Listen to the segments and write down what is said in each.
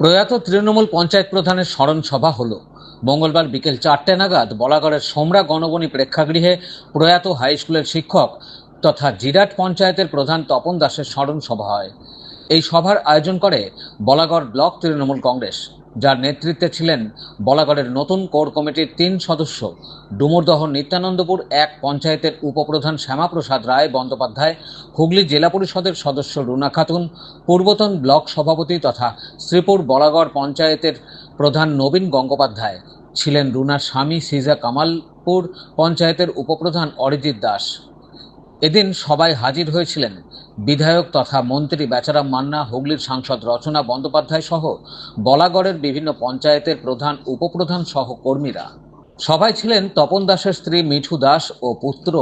প্রয়াত তৃণমূল পঞ্চায়েত প্রধানের স্মরণ সভা হল। মঙ্গলবার বিকেল চারটে নাগাদ বলাগড়ের সোমরা গণবনী প্রেক্ষাগৃহে প্রয়াত হাই স্কুলের শিক্ষক তথা জিরাট পঞ্চায়েতের প্রধান তপন দাসের স্মরণ সভা হয়। এই সভার আয়োজন করে বলাগড় ব্লক তৃণমূল কংগ্রেস, যার নেতৃত্বে ছিলেন বলাগড়ের নতুন কোর কমিটির তিন সদস্য, ডুমুরদহ নিত্যানন্দপুর এক পঞ্চায়েতের উপপ্রধান শ্যামাপ্রসাদ রায় বন্দ্যোপাধ্যায়, হুগলি জেলা পরিষদের সদস্য রুনা খাতুন, পূর্বতন ব্লক সভাপতি তথা শ্রীপুর বলাগড় পঞ্চায়েতের প্রধান নবীন গঙ্গোপাধ্যায় ছিলেন রুনার স্বামী সিজা কামালপুর পঞ্চায়েতের উপপ্রধান অরিজিৎ দাস। এদিন সবাই হাজির হয়েছিলেন বিধায়ক তথা মন্ত্রী বেচারাম মান্না, হুগলির সাংসদ রচনা বন্দ্যোপাধ্যায় সহ বলাগড়ের বিভিন্ন পঞ্চায়েতের প্রধান, উপপ্রধান সহ কর্মীরা। সবাই ছিলেন তপন দাসের স্ত্রী মিঠু দাস ও পুত্র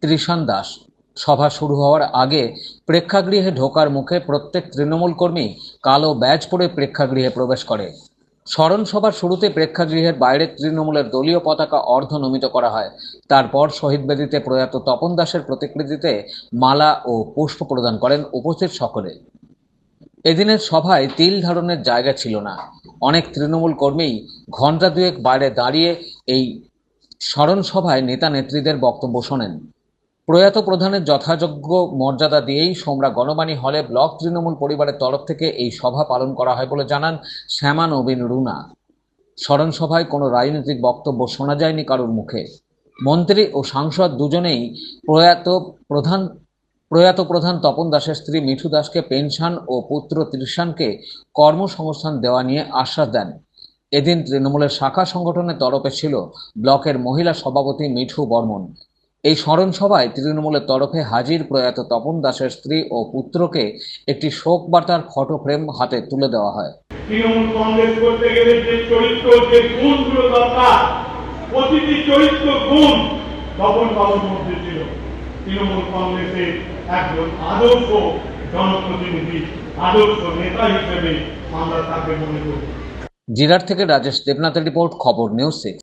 ত্রিশান দাস। সভা শুরু হওয়ার আগে প্রেক্ষাগৃহে ঢোকার মুখে প্রত্যেক তৃণমূল কর্মী কালো ব্যাজ পরে প্রেক্ষাগৃহে প্রবেশ করে। স্মরণ সভার শুরুতে প্রেক্ষাগৃহের বাইরে তৃণমূলের দলীয় পতাকা অর্ধনমিত করা হয়। তারপর শহীদ বেদিতে প্রয়াত তপন দাসের প্রতিকৃতিতে মালা ও পুষ্প প্রদান করেন উপস্থিত সকলে। এদিনের সভায় তিল ধারণের জায়গা ছিল না। অনেক তৃণমূল কর্মী ঘণ্টা দুয়েক বাইরে দাঁড়িয়ে এই স্মরণ সভায় নেতা নেত্রীদের বক্তব্য শোনেন। প্রয়াত প্রধানের যথাযোগ্য মর্যাদা দিয়েই সোমরা গণবাণী হলে ব্লক তৃণমূল পরিবারের তরফ থেকে এই সভা পালন করা হয় বলে জানান শ্যামা নবীন রুনা। স্মরণ সভায় কোনো রাজনৈতিক বক্তব্য শোনা যায়নি কারোর মুখে। মন্ত্রী ও সাংসদ দুজনেই প্রয়াত প্রধান প্রয়াত প্রধান তপন দাসের স্ত্রী মিঠু দাসকে পেনশন ও পুত্র ত্রিশানকে কর্মসংস্থান দেওয়া নিয়ে আশ্বাস দেন। এদিন তৃণমূলের শাখা সংগঠনের তরফে ছিল ব্লকের মহিলা সভাপতি মিঠু বর্মন। এই স্মরণ সভায় তৃণমূলের তরফে হাজির প্রয়াত তপন দাসের স্ত্রী ও পুত্রকে একটি শোক বার্তার ফটো ফ্রেম হাতে তুলে দেওয়া হয়। তৃণমূল কংগ্রেস করতে গেলে যে চরিত্র যে গুণগুলো দরকার প্রতিটি চরিত্র গুণ তপন বাবুর মধ্যে ছিল। তৃণমূল কংগ্রেসের একজন আদর্শ জনপ্রতিনিধি আদর্শ নেতা হিসেবে আমরা তাকে মনে করি। জিরাট থেকে রাজেশ দেবনাথের রিপোর্ট খবর নিউজ সিক্স।